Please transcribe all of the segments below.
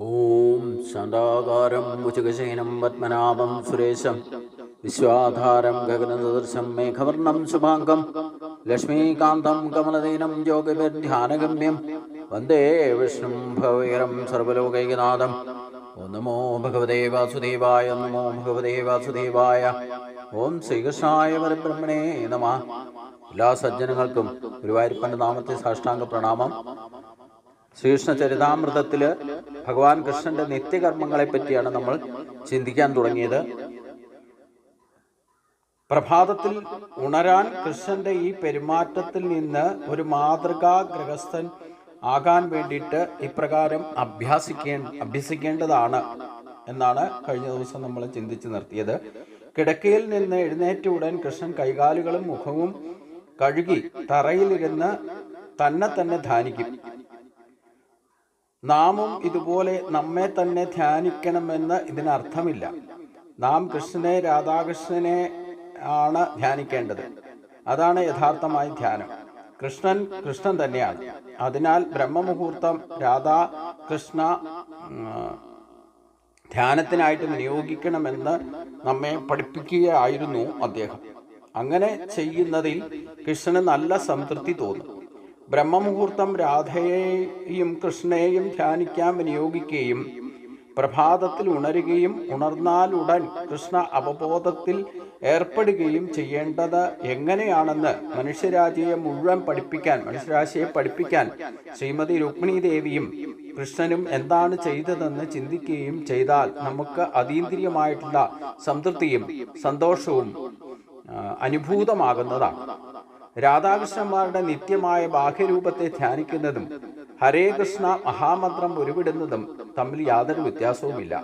ഓം ശാന്താകാരം ഭുജഗശയനം പത്മനാഭം സുരേശം. വിശ്വാധാരം ഗഗനദർശം മേഘവർണം ശുഭാംഗം. ലക്ഷ്മീകാന്തം കമലദീനം യോഗവിധ്യാനഗമ്യം. വന്ദേ വിഷ്ണു ഭവൈരം സർവലോകൈകനാഥം. ഓം നമോ ഭഗവതേ വാസുദേവായ നമോ ഭഗവതേ വാസുദേവായ. ഓം ശ്രീകൃഷ്ണായ പരബ്രഹ്മണേ നമ. എല്ലാ സജ്ജനങ്ങൾക്കും ഗുരുവായൂരപ്പന്റെ നാമത്തെ സാഷ്ടാംഗ പ്രണാമം. ശ്രീകൃഷ്ണ ചരിതാമൃതത്തിൽ ഭഗവാൻ കൃഷ്ണന്റെ നിത്യകർമ്മങ്ങളെ പറ്റിയാണ് നമ്മൾ ചിന്തിക്കാൻ തുടങ്ങിയത്. പ്രഭാതത്തിൽ ഉണരാൻ കൃഷ്ണന്റെ ഈ പെരുമാറ്റത്തിൽ നിന്ന് ഒരു മാതൃകാ ഗൃഹസ്ഥൻ ആകാൻ വേണ്ടിയിട്ട് ഇപ്രകാരം അഭ്യാസിക്കേ അഭ്യസിക്കേണ്ടതാണ് എന്നാണ് കഴിഞ്ഞ ദിവസം നമ്മൾ ചിന്തിച്ചു നിർത്തിയത്. കിടക്കയിൽ നിന്ന് എഴുന്നേറ്റ ഉടൻ കൃഷ്ണൻ കൈകാലുകളും മുഖവും കഴുകി തറയിലിരുന്ന് തന്നെ തന്നെ ധ്യാനിക്കും. നാമും ഇതുപോലെ നമ്മെ തന്നെ ധ്യാനിക്കണമെന്ന് ഇതിനർത്ഥമില്ല. നാം കൃഷ്ണനെ രാധാകൃഷ്ണനെ ആണ് ധ്യാനിക്കേണ്ടത്. അതാണ് യഥാർത്ഥമായ ധ്യാനം. കൃഷ്ണൻ കൃഷ്ണൻ തന്നെയാണ്. അതിനാൽ ബ്രഹ്മമുഹൂർത്തം രാധാ കൃഷ്ണ ധ്യാനത്തിനായിട്ട് വിനിയോഗിക്കണമെന്ന് നമ്മെ പഠിപ്പിക്കുകയായിരുന്നു അദ്ദേഹം. അങ്ങനെ ചെയ്യുന്നതിൽ കൃഷ്ണന് നല്ല സംതൃപ്തി തോന്നും. ബ്രഹ്മമുഹൂർത്തം രാധയെയും കൃഷ്ണേയും ധ്യാനിക്കാൻ വിനിയോഗിക്കുകയും പ്രഭാതത്തിൽ ഉണരുകയും ഉണർന്നാലുടൻ കൃഷ്ണ അവബോധത്തിൽ ഏർപ്പെടുകയും ചെയ്യേണ്ടത് എങ്ങനെയാണെന്ന് മനുഷ്യരാശിയെ മുഴുവൻ പഠിപ്പിക്കാൻ മനുഷ്യരാശിയെ പഠിപ്പിക്കാൻ ശ്രീമതി രുക്മിണി ദേവിയും കൃഷ്ണനും എന്താണ് ചെയ്തതെന്ന് ചിന്തിക്കുകയും ചെയ്താൽ നമുക്ക് അതീന്ദ്രിയമായിട്ടുള്ള സംതൃപ്തിയും സന്തോഷവും അനുഭൂതമാകുന്നതാണ്. രാധാകൃഷ്ണന്മാരുടെ നിത്യമായ ബാഹ്യരൂപത്തെ ധ്യാനിക്കുന്നതും ഹരേ കൃഷ്ണ മഹാമന്ത്രം ഉരുവിടുന്നതും തമ്മിൽ യാതൊരു വ്യത്യാസവുമില്ല.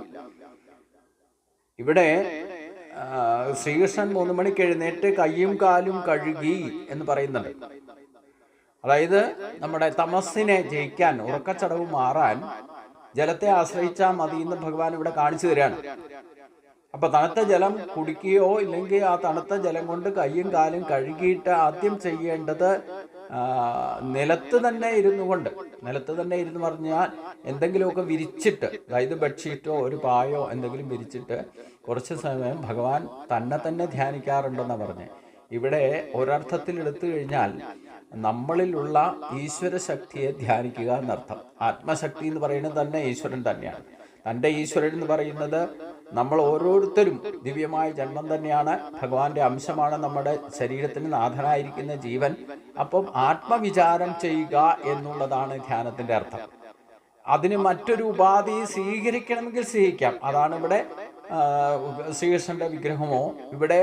ഇവിടെ ശ്രീകൃഷ്ണൻ മൂന്ന് മണിക്ക് എഴുന്നേറ്റ് കയ്യും കാലും കഴുകി എന്ന് പറയുന്നുണ്ട്. അതായത് നമ്മുടെ തമസ്സിനെ ജയിക്കാൻ ഉറക്കച്ചടവ് മാറാൻ ജലത്തെ ആശ്രയിച്ചാൽ മതി എന്ന് ഭഗവാൻ ഇവിടെ കാണിച്ചു തരാണ് അപ്പൊ തണുത്ത ജലം കുടിക്കുകയോ ഇല്ലെങ്കിൽ ആ തണുത്ത ജലം കൊണ്ട് കൈയും കാലും കഴുകിയിട്ട് ആദ്യം ചെയ്യേണ്ടത് നിലത്ത് തന്നെ ഇരുന്നു കൊണ്ട് നിലത്ത് തന്നെ ഇരുന്ന് പറഞ്ഞാൽ എന്തെങ്കിലുമൊക്കെ വിരിച്ചിട്ട് അതായത് ബെഡ്ഷീറ്റോ ഒരു പായോ എന്തെങ്കിലും വിരിച്ചിട്ട് കുറച്ച് സമയം ഭഗവാൻ തന്നെ തന്നെ ധ്യാനിക്കാറുണ്ടെന്നാണ് പറഞ്ഞത് ഇവിടെ ഒരർത്ഥത്തിൽ എടുത്തു കഴിഞ്ഞാൽ നമ്മളിലുള്ള ഈശ്വര ശക്തിയെ ധ്യാനിക്കുക എന്നർത്ഥം. ആത്മശക്തി എന്ന് പറയുന്നത് തന്നെ ഈശ്വരൻ തന്നെയാണ്. തന്റെ ഈശ്വരൻ എന്ന് പറയുന്നത് നമ്മൾ ഓരോരുത്തരും ദിവ്യമായ ജന്മം തന്നെയാണ്. ഭഗവാന്റെ അംശമാണ് നമ്മുടെ ശരീരത്തിന് നാഥനായിരിക്കുന്ന ജീവൻ. അപ്പം ആത്മവിചാരം ചെയ്യുക എന്നുള്ളതാണ് ധ്യാനത്തിന്റെ അർത്ഥം. അതിന് മറ്റൊരു ഉപാധി സ്വീകരിക്കണമെങ്കിൽ സ്വീകരിക്കാം അതാണ് ഇവിടെ ശ്രീകൃഷ്ണന്റെ വിഗ്രഹമോ. ഇവിടെ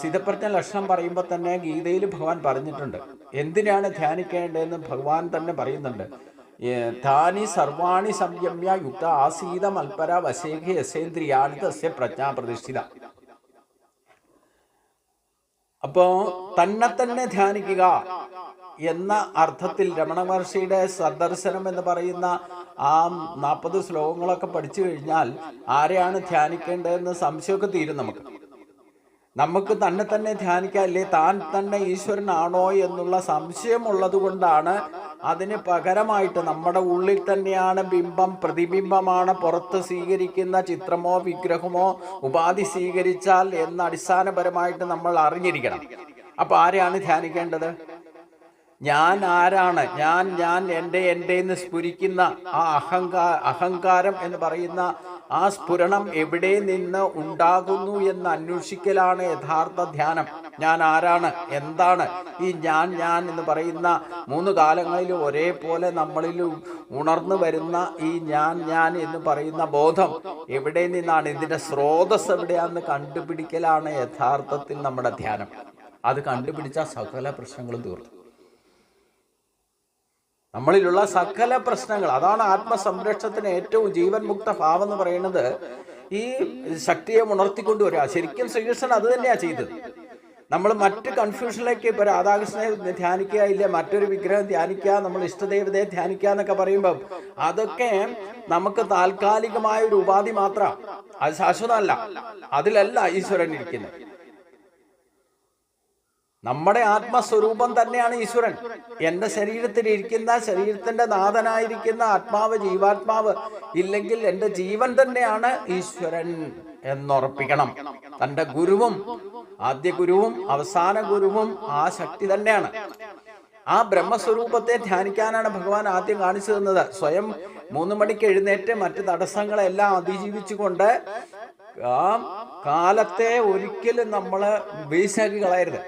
സിതപ്രജ്ഞ ലക്ഷണം പറയുമ്പോൾ തന്നെ ഗീതയിൽ ഭഗവാൻ പറഞ്ഞിട്ടുണ്ട്. എന്തിനാണ് ധ്യാനിക്കേണ്ടതെന്ന് ഭഗവാൻ തന്നെ പറയുന്നുണ്ട്. താനി സർവാണി സംയമ്യ യുക്ത ആസീത മൽപര വശേഖ യസേന്ദ്രിയാണി തസ്യ പ്രജ്ഞാ പ്രതിഷ്ഠിത. അപ്പോ തന്നെ തന്നെ ധ്യാനിക്കുക എന്ന അർത്ഥത്തിൽ രമണ മഹർഷിയുടെ സദർശനം എന്ന് പറയുന്ന ആ നാൽപ്പത് ശ്ലോകങ്ങളൊക്കെ പഠിച്ചു കഴിഞ്ഞാൽ ആരെയാണ് ധ്യാനിക്കേണ്ടതെന്ന് സംശയമൊക്കെ തീരും നമുക്ക്. നമുക്ക് തന്നെ തന്നെ ധ്യാനിക്കാം. അല്ലേ? താൻ തന്നെ ഈശ്വരനാണോ എന്നുള്ള സംശയമുള്ളത് കൊണ്ടാണ് അതിന് പകരമായിട്ട് നമ്മുടെ ഉള്ളിൽ തന്നെയാണ് ബിംബം പ്രതിബിംബമാണ് പുറത്ത് സ്വീകരിക്കുന്ന ചിത്രമോ വിഗ്രഹമോ ഉപാധി സ്വീകരിച്ചാൽ എന്ന് അടിസ്ഥാനപരമായിട്ട് നമ്മൾ അറിഞ്ഞിരിക്കണം. അപ്പൊ ആരെയാണ് ധ്യാനിക്കേണ്ടത്? ഞാൻ ആരാണ്? ഞാൻ ഞാൻ എന്റെ എന്റെ എന്ന് സ്ഫുരിക്കുന്ന ആ അഹങ്കാ അഹങ്കാരം എന്ന് പറയുന്ന ആ സ്ഫുരണം എവിടെ നിന്ന് ഉണ്ടാകുന്നു എന്ന് അന്വേഷിക്കലാണ് യഥാർത്ഥ ധ്യാനം. ഞാൻ ആരാണ്? എന്താണ്? ഈ ഞാൻ ഞാൻ എന്ന് പറയുന്ന മൂന്ന് കാലങ്ങളിലും ഒരേപോലെ നമ്മളിൽ ഉണർന്നു വരുന്ന ഈ ഞാൻ ഞാൻ എന്ന് പറയുന്ന ബോധം എവിടെ നിന്നാണ്? ഇതിന്റെ സ്രോതസ് എവിടെയാണെന്ന് കണ്ടുപിടിക്കലാണ് യഥാർത്ഥത്തിൽ നമ്മുടെ ധ്യാനം. അത് കണ്ടുപിടിച്ച സകല പ്രശ്നങ്ങളും തീർന്നു. നമ്മളിലുള്ള സകല പ്രശ്നങ്ങൾ അതാണ് ആത്മസംരക്ഷണത്തിന് ഏറ്റവും ജീവൻ മുക്ത ഭാവം എന്ന് പറയുന്നത് ഈ ശക്തിയെ ഉണർത്തിക്കൊണ്ടുവരിക. ശരിക്കും ശ്രീകൃഷ്ണൻ അത് തന്നെയാണ് ചെയ്തത്. നമ്മൾ മറ്റ് കൺഫ്യൂഷനിലേക്ക് ഇപ്പൊ രാധാകൃഷ്ണനെ ധ്യാനിക്കുക ഇല്ല മറ്റൊരു വിഗ്രഹം ധ്യാനിക്കുക നമ്മൾ ഇഷ്ടദേവതയെ ധ്യാനിക്കുക എന്നൊക്കെ പറയുമ്പം അതൊക്കെ നമുക്ക് താൽക്കാലികമായ ഒരു ഉപാധി മാത്രം. അത് ശാശ്വതമല്ല. അതിലല്ല ഈശ്വരൻ ഇരിക്കുന്നത്. നമ്മുടെ ആത്മസ്വരൂപം തന്നെയാണ് ഈശ്വരൻ. എന്റെ ശരീരത്തിൽ ഇരിക്കുന്ന ശരീരത്തിന്റെ നാഥനായിരിക്കുന്ന ആത്മാവ് ജീവാത്മാവ് ഇല്ലെങ്കിൽ എന്റെ ജീവൻ തന്നെയാണ് ഈശ്വരൻ എന്നുറപ്പിക്കണം. തന്റെ ഗുരുവും ആദ്യ ഗുരുവും അവസാന ഗുരുവും ആ ശക്തി തന്നെയാണ്. ആ ബ്രഹ്മസ്വരൂപത്തെ ധ്യാനിക്കാനാണ് ഭഗവാൻ ആദ്യം കാണിച്ചു തന്നത് സ്വയം മൂന്ന് മണിക്ക് എഴുന്നേറ്റ് മറ്റ് തടസ്സങ്ങളെല്ലാം അതിജീവിച്ചുകൊണ്ട് ആ കാലത്തെ ഒരിക്കലും നമ്മൾ വീശാക്കി കളയരുത്.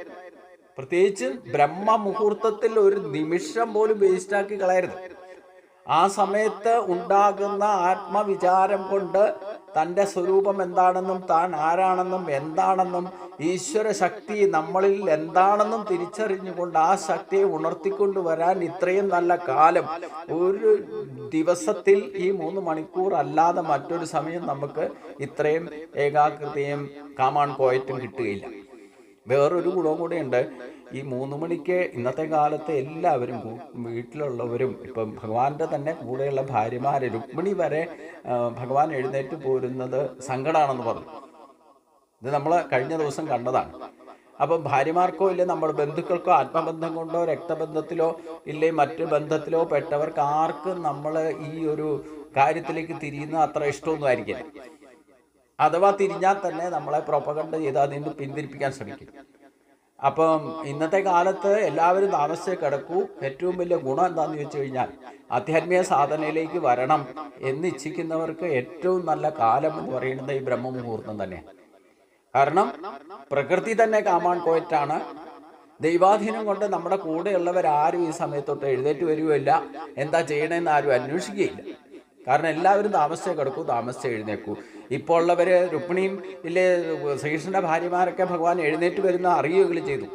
പ്രത്യേകിച്ച് ബ്രഹ്മ മുഹൂർത്തത്തിൽ ഒരു നിമിഷം പോലും വേസ്റ്റാക്കി കളയരുത്. ആ സമയത്ത് ഉണ്ടാകുന്ന ആത്മവിചാരം കൊണ്ട് തന്റെ സ്വരൂപം എന്താണെന്നും താൻ ആരാണെന്നും എന്താണെന്നും ഈശ്വര ശക്തി നമ്മളിൽ എന്താണെന്നും തിരിച്ചറിഞ്ഞുകൊണ്ട് ആ ശക്തിയെ ഉണർത്തിക്കൊണ്ട് വരാൻ ഇത്രയും നല്ല കാലം ഒരു ദിവസത്തിൽ ഈ മൂന്ന് മണിക്കൂർ അല്ലാതെ മറ്റൊരു സമയം നമുക്ക് ഇത്രയും ഏകാഗ്രതയും കാമാൺ പോയറ്റും കിട്ടുകയില്ല. വേറൊരു ഗുണവും കൂടെ ഉണ്ട് ഈ മൂന്ന് മണിക്ക് ഇന്നത്തെ കാലത്ത് എല്ലാവരും വീട്ടിലുള്ളവരും ഇപ്പം ഭഗവാന്റെ തന്നെ കൂടെയുള്ള ഭാര്യമാര് രുക്മിണി വരെ ഭഗവാൻ എഴുന്നേറ്റ് പോരുന്നത് സങ്കടമാണെന്ന് പറഞ്ഞു. ഇത് നമ്മൾ കഴിഞ്ഞ ദിവസം കണ്ടതാണ്. അപ്പം ഭാര്യമാർക്കോ ഇല്ല നമ്മുടെ ബന്ധുക്കൾക്കോ ആത്മബന്ധം കൊണ്ടോ രക്തബന്ധത്തിലോ ഇല്ലേ മറ്റ് ബന്ധത്തിലോ പെട്ടവർക്ക് ആർക്കും നമ്മൾ ഈ ഒരു കാര്യത്തിലേക്ക് തിരിയുന്ന അത്ര ഇഷ്ടമൊന്നും ആയിരിക്കില്ല. അഥവാ തിരിഞ്ഞാൽ തന്നെ നമ്മളെ പ്രൊപ്പകണ്ട ചെയ്ത് അതിൽ നിന്ന് പിന്തിരിപ്പിക്കാൻ ശ്രമിക്കും. അപ്പം ഇന്നത്തെ കാലത്ത് എല്ലാവരും താമസിച്ച് കിടക്കൂ. ഏറ്റവും വലിയ ഗുണം എന്താണെന്ന് ചോദിച്ചു കഴിഞ്ഞാൽ ആധ്യാത്മിക സാധനയിലേക്ക് വരണം എന്ന് ഇച്ഛിക്കുന്നവർക്ക് ഏറ്റവും നല്ല കാലം എന്ന് പറയുന്നത് ഈ ബ്രഹ്മമുഹൂർത്തം തന്നെ. കാരണം പ്രകൃതി തന്നെ കാമാൻ പോയിട്ടാണ്. ദൈവാധീനം കൊണ്ട് നമ്മുടെ കൂടെയുള്ളവരാരും ഈ സമയത്തൊട്ട് എഴുന്നേറ്റ് വരികയില്ല. എന്താ ചെയ്യണമെന്ന് ആരും അന്വേഷിക്കുകയില്ല. കാരണം എല്ലാവരും താമസിച്ചേ കിടക്കൂ താമസിച്ചേ എഴുന്നേക്കൂ ഇപ്പോൾ ഉള്ളവർ രുക്മിണിയും ഇല്ലേ ശ്രീകൃഷ്ണന്റെ ഭാര്യമാരൊക്കെ ഭഗവാൻ എഴുന്നേറ്റ് വരുന്ന അറിയുകയും ചെയ്തു.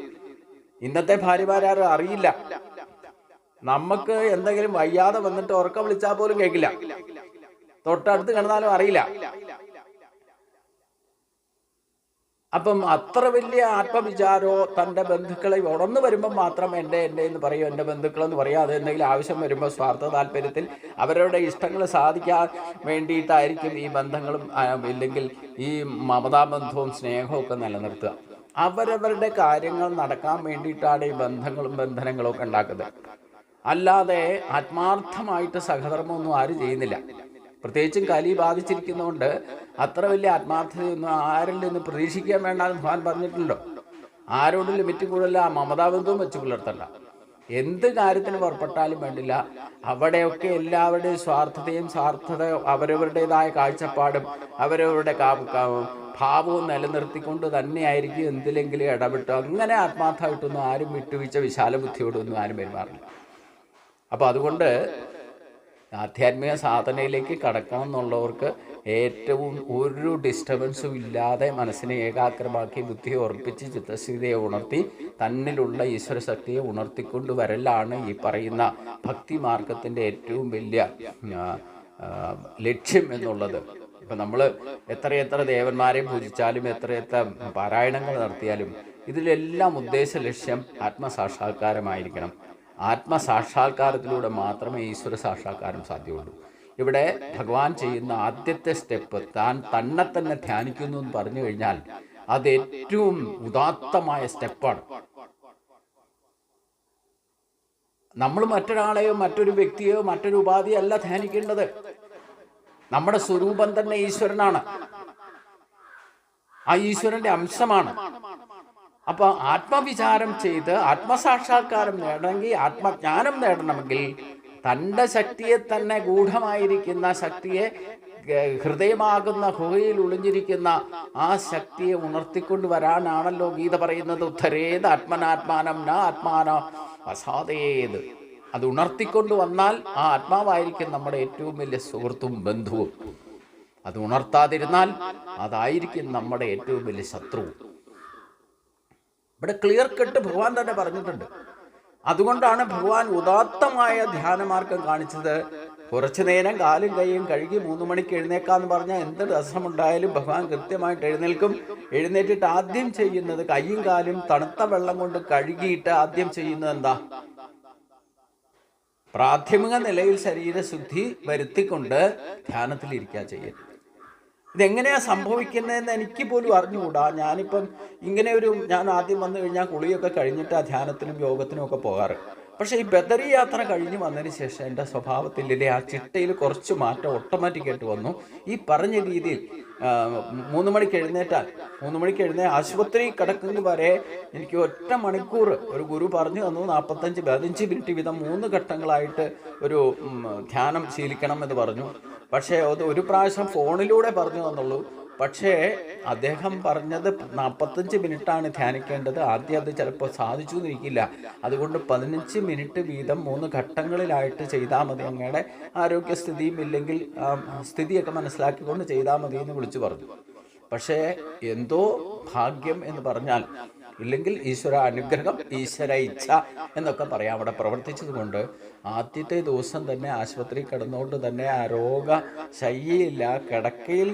ഇന്നത്തെ ഭാര്യമാരാരും അറിയില്ല. നമുക്ക് എന്തെങ്കിലും വയ്യാതെ വന്നിട്ട് ഉറക്കം വിളിച്ചാൽ പോലും കേൾക്കില്ല. തൊട്ടടുത്ത് കിടന്നാലും അറിയില്ല. അപ്പം അത്ര വലിയ ആത്മവിചാരോ തന്റെ ബന്ധുക്കളെ ഉണർന്നു വരുമ്പോൾ മാത്രം എന്റെ എന്റെ എന്ന് പറയും എന്റെ ബന്ധുക്കളെന്ന് പറയും എന്തെങ്കിലും ആവശ്യം വരുമ്പോൾ സ്വാർത്ഥ താല്പര്യത്തിൽ അവരുടെ ഇഷ്ടങ്ങൾ സാധിക്കാൻ വേണ്ടിയിട്ടായിരിക്കും ഈ ബന്ധങ്ങളും ഇല്ലെങ്കിൽ ഈ മമതാബന്ധവും സ്നേഹവും ഒക്കെ നിലനിർത്തുക. അവരവരുടെ കാര്യങ്ങൾ നടക്കാൻ വേണ്ടിയിട്ടാണ് ഈ ബന്ധങ്ങളും ബന്ധനങ്ങളും ഒക്കെ ഉണ്ടാക്കുന്നത്. അല്ലാതെ ആത്മാർത്ഥമായിട്ട് സഹധർമ്മമൊന്നും ആരും ചെയ്യുന്നില്ല. പ്രത്യേകിച്ചും കലി ബാധിച്ചിരിക്കുന്നതുകൊണ്ട് അത്ര വലിയ ആത്മാർത്ഥതയൊന്നും ആരിൽ നിന്ന് പ്രതീക്ഷിക്കാൻ വേണ്ട എന്ന് ഭഗവാൻ പറഞ്ഞിട്ടുണ്ടോ? ആരോടും ലിമിറ്റ് കൂടല്ല മമതാബന്ധവും വെച്ച് പുലർത്തണ്ട. എന്ത് കാര്യത്തിന് പുറപ്പെട്ടാലും വേണ്ടില്ല. അവിടെയൊക്കെ എല്ലാവരുടെയും സ്വാർത്ഥതയും സ്വാർത്ഥത അവരവരുടേതായ കാഴ്ചപ്പാടും അവരവരുടെ ഭാവവും നിലനിർത്തിക്കൊണ്ട് തന്നെയായിരിക്കും എന്തിലെങ്കിലും ഇടപെട്ടു അങ്ങനെ ആത്മാർത്ഥമായിട്ടൊന്നും ആരും വിട്ടുവീഴ്ച വിശാല ബുദ്ധിയോടൊന്നും ആരും പെരുമാറില്ല. അപ്പോൾ അതുകൊണ്ട് ആധ്യാത്മിക സാധനയിലേക്ക് കടക്കണം എന്നുള്ളവർക്ക് ഏറ്റവും ഒരു ഡിസ്റ്റർബൻസും ഇല്ലാതെ മനസ്സിനെ ഏകാഗ്രമാക്കി ബുദ്ധിയെ ഉറപ്പിച്ച് ചിത്തസ്ഥിതിയെ ഉണർത്തി തന്നിലുള്ള ഈശ്വര ശക്തിയെ ഉണർത്തിക്കൊണ്ട് വരലാണ് ഈ പറയുന്ന ഭക്തി മാർഗത്തിന്റെ ഏറ്റവും വലിയ ലക്ഷ്യം എന്നുള്ളത്. ഇപ്പം നമ്മൾ എത്രയെത്ര ദേവന്മാരെ പൂജിച്ചാലും എത്രയെത്ര പാരായണങ്ങൾ നടത്തിയാലും ഇതിലെല്ലാം ഉദ്ദേശ ലക്ഷ്യം ആത്മസാക്ഷാത്കാരമായിരിക്കണം. ആത്മസാക്ഷാത്കാരത്തിലൂടെ മാത്രമേ ഈശ്വര സാക്ഷാത്കാരം സാധ്യമുള്ളൂ. ഇവിടെ ഭഗവാൻ ചെയ്യുന്ന ആദ്യത്തെ സ്റ്റെപ്പ് താൻ തന്നെ തന്നെ ധ്യാനിക്കുന്നു എന്ന് പറഞ്ഞു കഴിഞ്ഞാൽ അത് ഏറ്റവും ഉദാത്തമായ സ്റ്റെപ്പാണ്. നമ്മൾ മറ്റൊരാളെയോ മറ്റൊരു വ്യക്തിയോ മറ്റൊരു ഉപാധിയോ അല്ല ധ്യാനിക്കേണ്ടത്. നമ്മുടെ സ്വരൂപം തന്നെ ഈശ്വരനാണ്. ആ ഈശ്വരന്റെ അംശമാണ്. അപ്പൊ ആത്മവിചാരം ചെയ്ത് ആത്മസാക്ഷാത്കാരം നേടണമെങ്കിൽ ആത്മജ്ഞാനം നേടണമെങ്കിൽ തന്റെ ശക്തിയെ തന്നെ ഗൂഢമായിരിക്കുന്ന ശക്തിയെ ഹൃദയമാകുന്ന ഗുഹയിൽ ഒളിഞ്ഞിരിക്കുന്ന ആ ശക്തിയെ ഉണർത്തിക്കൊണ്ട് വരാനാണല്ലോ ഗീത പറയുന്നത്. ഉദ്ധരേത് ആത്മനാത്മാനം ന ആത്മാന അസാതേത് അത് ഉണർത്തിക്കൊണ്ട് വന്നാൽ ആ ആത്മാവായിരിക്കും നമ്മുടെ ഏറ്റവും വലിയ സുഹൃത്തും ബന്ധുവും. അത് ഉണർത്താതിരുന്നാൽ അതായിരിക്കും നമ്മുടെ ഏറ്റവും വലിയ ശത്രുവും. ഇവിടെ ക്ലിയർ കട്ട് ഭഗവാൻ തന്നെ പറഞ്ഞിട്ടുണ്ട്. അതുകൊണ്ടാണ് ഭഗവാൻ ഉദാത്തമായ ധ്യാനമാർഗം കാണിച്ചത്. കുറച്ചു നേരം കാലും കൈയും കഴുകി മൂന്ന് മണിക്ക് എഴുന്നേക്കാന്ന് പറഞ്ഞാൽ എന്ത് രസമുണ്ടായാലും ഭഗവാൻ കൃത്യമായിട്ട് എഴുന്നേൽക്കും. എഴുന്നേറ്റിട്ട് ആദ്യം ചെയ്യുന്നത് കൈയും കാലും തണുത്ത വെള്ളം കൊണ്ട് കഴുകിയിട്ട് ആദ്യം ചെയ്യുന്നത് എന്താ? പ്രാഥമിക നിലയിൽ ശരീരശുദ്ധി വരുത്തിക്കൊണ്ട് ധ്യാനത്തിലിരിക്കുക ചെയ്യുന്നത് ഇതെങ്ങനെയാണ് സംഭവിക്കുന്നതെന്ന് എനിക്ക് പോലും അറിഞ്ഞുകൂടാ. ഞാനിപ്പം ഇങ്ങനെ ഒരു ഞാൻ ആദ്യം വന്നു കഴിഞ്ഞാൽ കുളിയൊക്കെ കഴിഞ്ഞിട്ട് ആ ധ്യാനത്തിനും യോഗത്തിനും ഒക്കെ പോകാറ്. പക്ഷേ ഈ ബദറി യാത്ര കഴിഞ്ഞ് വന്നതിന് ശേഷം എന്റെ സ്വഭാവത്തിൽ ആ ചിട്ടയിൽ കുറച്ച് മാറ്റം ഓട്ടോമാറ്റിക്കായിട്ട് വന്നു. ഈ പറഞ്ഞ രീതിയിൽ മൂന്ന് മണിക്ക് എഴുന്നേറ്റാൽ മൂന്ന് മണിക്ക് എഴുന്നേ ആശുപത്രി കിടക്കുന്നത് വരെ എനിക്ക് ഒറ്റ മണിക്കൂർ ഒരു ഗുരു പറഞ്ഞു തന്നു നാൽപ്പത്തഞ്ച് പതിനഞ്ച് മിനിറ്റ് വീതം മൂന്ന് ഘട്ടങ്ങളായിട്ട് ഒരു ധ്യാനം ശീലിക്കണം എന്ന് പറഞ്ഞു. പക്ഷേ അത് ഒരു പ്രാവശ്യം ഫോണിലൂടെ പറഞ്ഞു തന്നുള്ളൂ. പക്ഷേ അദ്ദേഹം പറഞ്ഞത് നാൽപ്പത്തഞ്ച് മിനിറ്റാണ് ധ്യാനിക്കേണ്ടത്. ആദ്യം അത് ചിലപ്പോൾ സാധിച്ചു എന്നിരിക്കില്ല അതുകൊണ്ട് പതിനഞ്ച് മിനിറ്റ് വീതം മൂന്ന് ഘട്ടങ്ങളിലായിട്ട് ചെയ്താൽ മതി. അങ്ങയുടെ ആരോഗ്യസ്ഥിതിയും ഇല്ലെങ്കിൽ സ്ഥിതിയൊക്കെ മനസ്സിലാക്കിക്കൊണ്ട് ചെയ്താൽ മതി എന്ന് വിളിച്ചു പറഞ്ഞു. പക്ഷേ എന്തോ ഭാഗ്യം എന്ന് പറഞ്ഞാൽ ഇല്ലെങ്കിൽ ഈശ്വര അനുഗ്രഹം ഈശ്വര ഇച്ഛ എന്നൊക്കെ പറയാം. അവിടെ പ്രവർത്തിച്ചതുകൊണ്ട് ആദ്യത്തെ ദിവസം തന്നെ ആശുപത്രി കിടന്നുകൊണ്ട് തന്നെ ആ രോഗ ശയ്യയില്ല കിടക്കയിൽ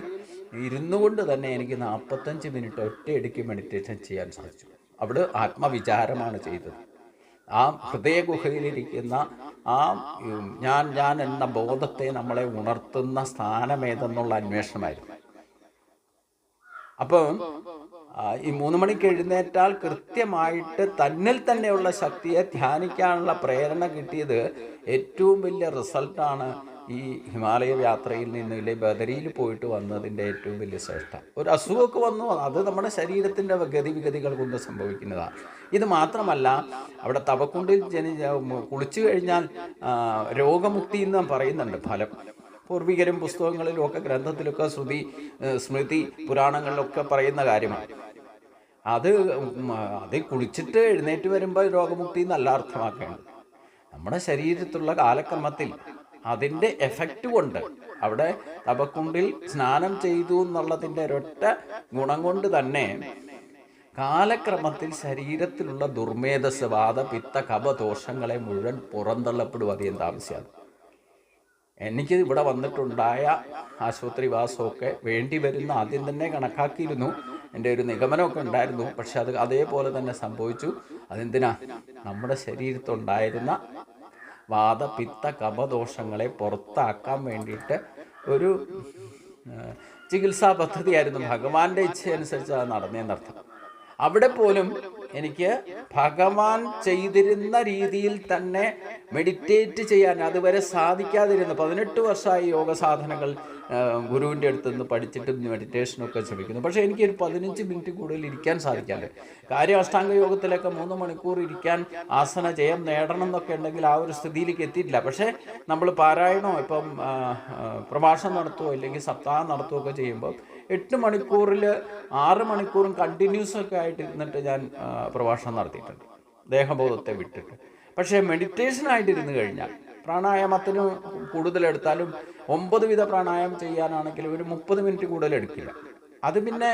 ഇരുന്നു കൊണ്ട് തന്നെ എനിക്ക് നാൽപ്പത്തഞ്ച് മിനിറ്റ് ഒറ്റയടിക്ക് മെഡിറ്റേഷൻ ചെയ്യാൻ സാധിച്ചു. അവിടെ ആത്മവിചാരമാണ് ചെയ്തത്. ആ ഹൃദയഗുഹയിലിരിക്കുന്ന ആ ഞാൻ ഞാൻ എന്ന ബോധത്തെ നമ്മളെ ഉണർത്തുന്ന സ്ഥാനമേതെന്നുള്ള അന്വേഷണമായിരുന്നു. അപ്പം ഈ മൂന്ന് മണിക്ക് എഴുന്നേറ്റാൽ കൃത്യമായിട്ട് തന്നിൽ തന്നെയുള്ള ശക്തിയെ ധ്യാനിക്കാനുള്ള പ്രേരണ കിട്ടിയത് ഏറ്റവും വലിയ റിസൾട്ടാണ് ഈ ഹിമാലയ യാത്രയിൽ നിന്ന് ഇല്ലേ ബദരിയിൽ പോയിട്ട് വന്നതിന്റെ ഏറ്റവും വലിയ ശ്രേഷ്ഠ. ഒരു അസുഖമൊക്കെ വന്നു അത് നമ്മുടെ ശരീരത്തിന്റെ ഗതിവിഗതികൾ കൊണ്ട് സംഭവിക്കുന്നതാണ്. ഇത് മാത്രമല്ല അവിടെ തവക്കുണ്ടിൽ ജനി കുളിച്ചു കഴിഞ്ഞാൽ രോഗമുക്തി എന്ന് പറയുന്നുണ്ട് ഫലം. പൂർവികരും പുസ്തകങ്ങളിലും ഒക്കെ ഗ്രന്ഥത്തിലൊക്കെ ശ്രുതി സ്മൃതി പുരാണങ്ങളിലൊക്കെ പറയുന്ന കാര്യമാണ്. അത് അത് കുളിച്ചിട്ട് എഴുന്നേറ്റ് വരുമ്പോൾ രോഗമുക്തി എന്നല്ല അർത്ഥമാക്കേണ്ടത്. നമ്മുടെ ശരീരത്തിലുള്ള കാലക്രമത്തിൽ അതിന്റെ എഫക്റ്റ് കൊണ്ട്. അവിടെ തപക്കുണ്ടിൽ സ്നാനം ചെയ്തു എന്നുള്ളതിന്റെ ഒരൊറ്റ ഗുണം കൊണ്ട് തന്നെ കാലക്രമത്തിൽ ശരീരത്തിലുള്ള ദുർമേധസ് വാദ പിത്ത കപദോഷങ്ങളെ മുഴുവൻ പുറന്തള്ളപ്പെടും. അധികം താമസിയാതെ എനിക്ക് ഇവിടെ വന്നിട്ടുണ്ടായ ആശുപത്രി വാസമൊക്കെ വേണ്ടി വരുന്ന ആദ്യം തന്നെ കണക്കാക്കിയിരുന്നു. എന്റെ ഒരു നിഗമനമൊക്കെ ഉണ്ടായിരുന്നു. പക്ഷെ അത് അതേപോലെ തന്നെ സംഭവിച്ചു. അതെന്തിനാ? നമ്മുടെ ശരീരത്തുണ്ടായിരുന്ന വാദപിത്ത കപദോഷങ്ങളെ പുറത്താക്കാൻ വേണ്ടിയിട്ട് ഒരു ചികിത്സാ പദ്ധതിയായിരുന്നു ഭഗവാന്റെ ഇച്ഛയനുസരിച്ച് അത് നടന്നേന്നർത്ഥം അവിടെ പോലും എനിക്ക് ഭഗവാൻ ചെയ്തിരുന്ന രീതിയിൽ തന്നെ മെഡിറ്റേറ്റ് ചെയ്യാൻ അതുവരെ സാധിക്കാതിരുന്നു. പതിനെട്ട് വർഷമായി യോഗ സാധനങ്ങൾ ഗുരുവിന്റെ അടുത്ത് നിന്ന് പഠിച്ചിട്ട് മെഡിറ്റേഷനൊക്കെ ശ്രമിക്കുന്നു. പക്ഷേ എനിക്ക് ഒരു പതിനഞ്ച് മിനിറ്റ് കൂടുതൽ ഇരിക്കാൻ സാധിക്കാതെ കാര്യം അഷ്ടാംഗ യോഗത്തിലൊക്കെ മൂന്ന് മണിക്കൂർ ഇരിക്കാൻ ആസന ജയം നേടണം എന്നൊക്കെ ഉണ്ടെങ്കിൽ ആ ഒരു സ്ഥിതിയിലേക്ക് എത്തിയിട്ടില്ല. പക്ഷേ നമ്മൾ പാരായണോ ഇപ്പം പ്രഭാഷണം നടത്തുകയോ അല്ലെങ്കിൽ സപ്താഹം ഒക്കെ ചെയ്യുമ്പോൾ എട്ട് മണിക്കൂറിൽ ആറ് മണിക്കൂറും കണ്ടിന്യൂസ് ഒക്കെ ആയിട്ട് ഇരുന്നിട്ട് ഞാൻ പ്രഭാഷണം നടത്തിയിട്ടുണ്ട്. ദേഹബോധത്തെ വിട്ടിട്ട്. പക്ഷേ ഇരുന്ന് കഴിഞ്ഞാൽ പ്രാണായാമത്തിന് കൂടുതലെടുത്താലും ഒമ്പത് വിധ പ്രാണായാമം ചെയ്യാനാണെങ്കിലും ഒരു മുപ്പത് മിനിറ്റ് കൂടുതൽ എടുക്കില്ല അത് പിന്നെ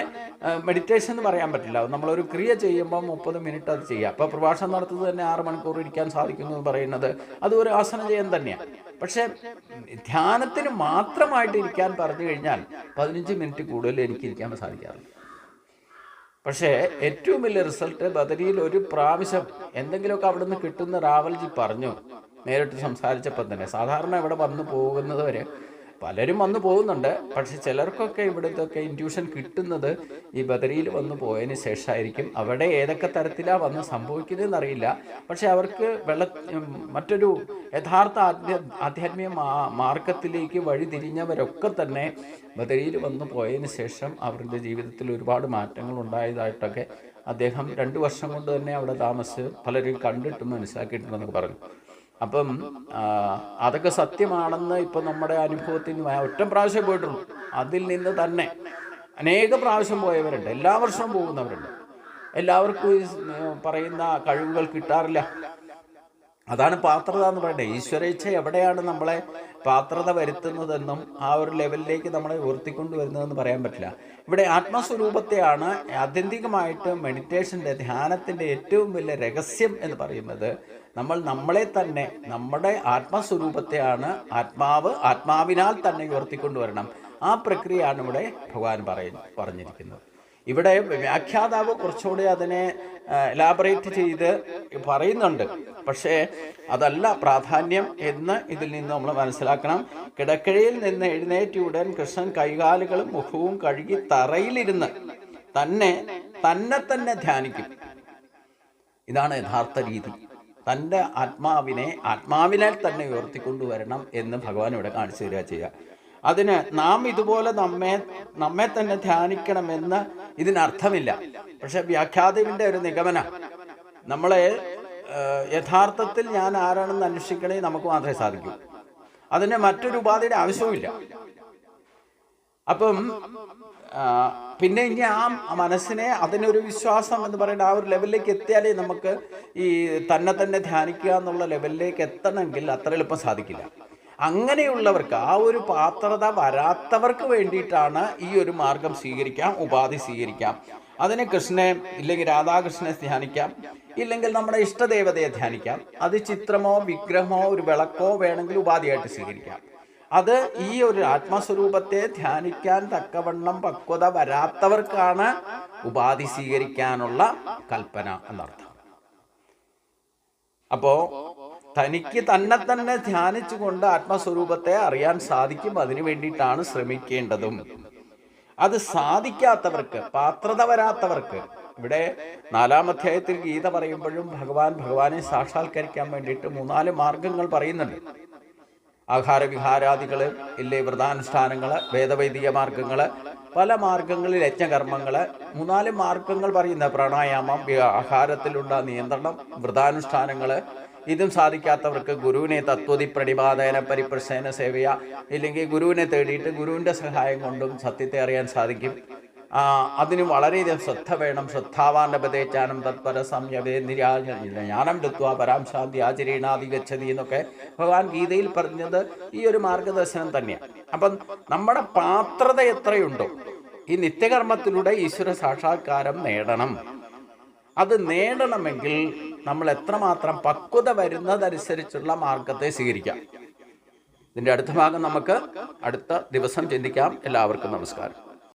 മെഡിറ്റേഷൻ എന്ന് പറയാൻ പറ്റില്ല. നമ്മളൊരു ക്രിയ ചെയ്യുമ്പോൾ മുപ്പത് മിനിറ്റ് അത് ചെയ്യുക അപ്പോൾ പ്രഭാഷണം നടത്തുന്നത് തന്നെ ആറ് മണിക്കൂർ ഇരിക്കാൻ സാധിക്കുന്നു എന്ന് പറയുന്നത് അത് ഒരു ആസനം ചെയ്യാൻ തന്നെയാണ്. പക്ഷേ ധ്യാനത്തിന് മാത്രമായിട്ട് ഇരിക്കാൻ പറഞ്ഞു കഴിഞ്ഞാൽ പതിനഞ്ച് മിനിറ്റ് കൂടുതൽ എനിക്ക് ഇരിക്കാൻ സാധിക്കാറില്ല. പക്ഷേ ഏറ്റവും വലിയ റിസൾട്ട് ബദരിയിൽ ഒരു പ്രാവശ്യം എന്തെങ്കിലുമൊക്കെ അവിടെ നിന്ന് കിട്ടുന്ന റാവൽജി പറഞ്ഞു. നേരിട്ട് സംസാരിച്ചപ്പോൾ തന്നെ. സാധാരണ ഇവിടെ വന്ന് പോകുന്നത് വരെ പലരും വന്നു പോകുന്നുണ്ട്. പക്ഷെ ചിലർക്കൊക്കെ ഇവിടുത്തെ ഇന്റ്യൂഷൻ കിട്ടുന്നത് ഈ ബദരിയിൽ വന്നു പോയതിന് ശേഷമായിരിക്കും. അവിടെ ഏതൊക്കെ തരത്തിലാണ് വന്ന് സംഭവിക്കുന്നതെന്ന് അറിയില്ല പക്ഷെ അവർക്ക് വെള്ള മറ്റൊരു യഥാർത്ഥ ആധ്യ ആധ്യാത്മിക മാർഗത്തിലേക്ക് വഴിതിരിഞ്ഞവരൊക്കെ തന്നെ ബദരിയിൽ വന്നു പോയതിന് ശേഷം അവരുടെ ജീവിതത്തിൽ ഒരുപാട് മാറ്റങ്ങൾ ഉണ്ടായതായിട്ടൊക്കെ അദ്ദേഹം രണ്ട് വർഷം കൊണ്ട് തന്നെ അവിടെ താമസിച്ച് പലരും കണ്ടിട്ടും മനസ്സിലാക്കിയിട്ടുണ്ടെന്നൊക്കെ പറഞ്ഞു. അപ്പം അതൊക്കെ സത്യമാണെന്ന് ഇപ്പം നമ്മുടെ അനുഭവത്തിൽ നിന്ന് ഒറ്റ പ്രാവശ്യം പോയിട്ടുള്ളൂ. അതിൽ നിന്ന് തന്നെ അനേക പ്രാവശ്യം പോയവരുണ്ട്. എല്ലാ വർഷവും പോകുന്നവരുണ്ട്. എല്ലാവർക്കും ഈ പറയുന്ന കഴിവുകൾ കിട്ടാറില്ല. അതാണ് പാത്രത എന്ന് പറയുന്നത് ഈശ്വരേച്ഛ എവിടെയാണ് നമ്മളെ പാത്രത വരുത്തുന്നതെന്നും ആ ഒരു ലെവലിലേക്ക് നമ്മളെ ഉയർത്തിക്കൊണ്ട് വരുന്നതെന്ന് പറയാൻ പറ്റില്ല. ഇവിടെ ആത്മസ്വരൂപത്തെയാണ് ആത്യന്തികമായിട്ട് മെഡിറ്റേഷന്റെ ധ്യാനത്തിന്റെ ഏറ്റവും വലിയ രഹസ്യം എന്ന് പറയുന്നത് നമ്മൾ നമ്മളെ തന്നെ നമ്മുടെ ആത്മസ്വരൂപത്തെയാണ് ആത്മാവ് ആത്മാവിനാൽ തന്നെ ഉയർത്തിക്കൊണ്ടുവരണം. ആ പ്രക്രിയയാണ് ഇവിടെ ഭഗവാൻ പറയുന്നത് പറഞ്ഞിരിക്കുന്നത്. ഇവിടെ വ്യാഖ്യാതാവ് കുറച്ചുകൂടി അതിനെ എലാബറേറ്റ് ചെയ്ത് പറയുന്നുണ്ട്. പക്ഷേ അതല്ല പ്രാധാന്യം എന്ന് ഇതിൽ നിന്ന് നമ്മൾ മനസ്സിലാക്കണം. കിടക്കഴയിൽ നിന്ന് എഴുന്നേറ്റുടൻ കൃഷ്ണൻ കൈകാലുകളും മുഖവും കഴുകി തറയിലിരുന്ന് തന്നെ തന്നെ തന്നെ ധ്യാനിക്കും. ഇതാണ് യഥാർത്ഥ രീതി. തന്റെ ആത്മാവിനെ ആത്മാവിനാൽ തന്നെ ഉയർത്തിക്കൊണ്ടുവരണം എന്ന് ഭഗവാൻ ഇവിടെ കാണിച്ചു തരിക ചെയ്യുക. അതിന് നാം ഇതുപോലെ നമ്മെ നമ്മെ തന്നെ ധ്യാനിക്കണമെന്ന് ഇതിനർത്ഥമില്ല. പക്ഷെ വ്യാഖ്യാതവിന്റെ ഒരു നിഗമനം നമ്മളെ യഥാർത്ഥത്തിൽ ഞാൻ ആരാണെന്ന് അന്വേഷിക്കണേ നമുക്ക് മാത്രമേ സാധിക്കൂ. അതിന് മറ്റൊരു ഉപാധിയുടെ ആവശ്യവുമില്ല. അപ്പം പിന്നെ ഇനി ആ മനസ്സിനെ അതിനൊരു വിശ്വാസം എന്ന് പറയുന്ന ആ ഒരു ലെവലിലേക്ക് എത്തിയാലേ നമുക്ക് ഈ തന്നെ തന്നെ ധ്യാനിക്കുക എന്നുള്ള ലെവലിലേക്ക് എത്തണമെങ്കിൽ അത്ര എളുപ്പം സാധിക്കില്ല. അങ്ങനെയുള്ളവർക്ക് ആ ഒരു പാത്രത വരാത്തവർക്ക് വേണ്ടിയിട്ടാണ് ഈ ഒരു മാർഗം സ്വീകരിക്കാം ഉപാധി സ്വീകരിക്കാം. അതിന് കൃഷ്ണനെ ഇല്ലെങ്കിൽ രാധാകൃഷ്ണനെ ധ്യാനിക്കാം ഇല്ലെങ്കിൽ നമ്മുടെ ഇഷ്ടദേവതയെ ധ്യാനിക്കാം. അത് ചിത്രമോ വിഗ്രഹമോ ഒരു വിളക്കോ വേണമെങ്കിൽ ഉപാധിയായിട്ട് സ്വീകരിക്കാം. അത് ഈ ഒരു ആത്മസ്വരൂപത്തെ ധ്യാനിക്കാൻ തക്കവണ്ണം പക്വത വരാത്തവർക്കാണ് ഉപാധി സ്വീകരിക്കാനുള്ള കൽപ്പന എന്നർത്ഥം. അപ്പോ തനിക്ക് തന്നെ തന്നെ ധ്യാനിച്ചുകൊണ്ട് ആത്മസ്വരൂപത്തെ അറിയാൻ സാധിക്കും. അതിനു വേണ്ടിയിട്ടാണ് ശ്രമിക്കേണ്ടതും. അത് സാധിക്കാത്തവർക്ക് പാത്രത വരാത്തവർക്ക്. ഇവിടെ നാലാം അധ്യായത്തിൽ ഗീത പറയുമ്പോഴും ഭഗവാൻ ഭഗവാനെ സാക്ഷാത്കരിക്കാൻ വേണ്ടിയിട്ട് മൂന്നാൽ മാർഗങ്ങൾ പറയുന്നുണ്ട്. ആഹാരവിഹാരാദികൾ ഇല്ലേ വ്രതാനുഷ്ഠാനങ്ങൾ വേദവൈദിക മാർഗങ്ങൾ പല മാർഗങ്ങളിൽ യജ്ഞകർമ്മങ്ങൾ മൂന്നാൽ മാർഗങ്ങൾ പറയുന്ന പ്രാണായാമം ആഹാരത്തിലുള്ള നിയന്ത്രണം വ്രതാനുഷ്ഠാനങ്ങൾ ഇതും സാധിക്കാത്തവർക്ക് ഗുരുവിനെ തത്വതി പ്രതിപാദന പരിപ്രസേന സേവയ. ഇല്ലെങ്കിൽ ഗുരുവിനെ തേടിയിട്ട് ഗുരുവിന്റെ സഹായം കൊണ്ടും സത്യത്തെ അറിയാൻ സാധിക്കും. അതിന് വളരെയധികം ശ്രദ്ധ വേണം. ശ്രദ്ധാവാന്റെ പതേച്ചാനം തത്പര സംയവേ നിരാജ ജ്ഞാനം ലത്വ പരാം ശാന്തി ആചരീണാദി ഗച്ഛതി എന്നൊക്കെ ഭഗവാൻ ഗീതയിൽ പറഞ്ഞത് ഈ ഒരു മാർഗദർശനം തന്നെയാണ് അപ്പം നമ്മുടെ പാത്രത എത്രയുണ്ടോ ഈ നിത്യകർമ്മത്തിലൂടെ ഈശ്വര സാക്ഷാത്കാരം നേടണം. അത് നേടണമെങ്കിൽ നമ്മൾ എത്രമാത്രം പക്വത വരുന്നതനുസരിച്ചുള്ള മാർഗത്തെ സ്വീകരിക്കാം. ഇതിന്റെ അടുത്ത ഭാഗം നമുക്ക് അടുത്ത ദിവസം ചിന്തിക്കാം. എല്ലാവർക്കും നമസ്കാരം.